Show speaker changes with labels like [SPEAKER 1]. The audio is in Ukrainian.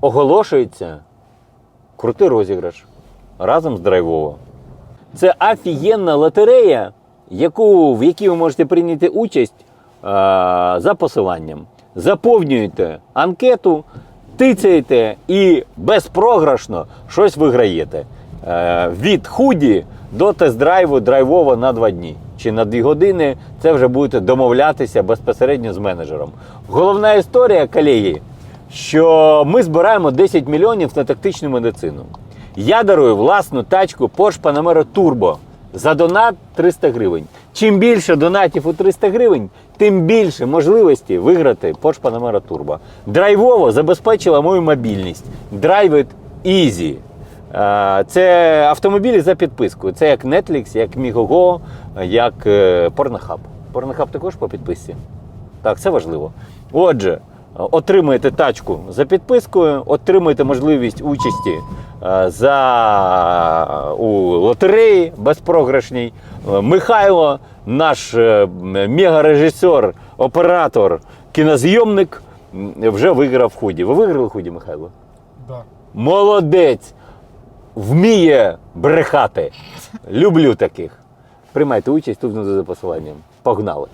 [SPEAKER 1] оголошується крутий розіграш разом з драйвово. Це офігенна лотерея, яку, в якій ви можете прийняти участь а, за посиланням. Заповнюєте анкету, тицяєте і безпрограшно щось виграєте. Е, від худі до тест-драйву драйвово на два дні чи на дві години. Це вже будете домовлятися безпосередньо з менеджером. Головна історія, колеги, що ми збираємо 10 мільйонів на тактичну медицину. Я дарую власну тачку Porsche Panamera Turbo за донат 300 гривень. Чим більше донатів у 300 гривень, тим більше можливості виграти Porsche Panamera Turbo. Драйвово забезпечила мою мобільність. Drive it easy. Це автомобілі за підписку. Це як Netflix, як Migogo, як е, Pornhub. Pornhub також по підписці. Так, це важливо. Отже, отримуєте тачку за підпискою, отримуєте можливість участі е, за, у лотереї безпрограшній. Е, Михайло, наш е, мегарежисер, оператор, кінозйомник, вже виграв худі. Ви виграли худі, Михайло?
[SPEAKER 2] Да.
[SPEAKER 1] Молодець! Вміє брехати. Люблю таких. Приймайте участь тут внизу за посиланням. Погнали!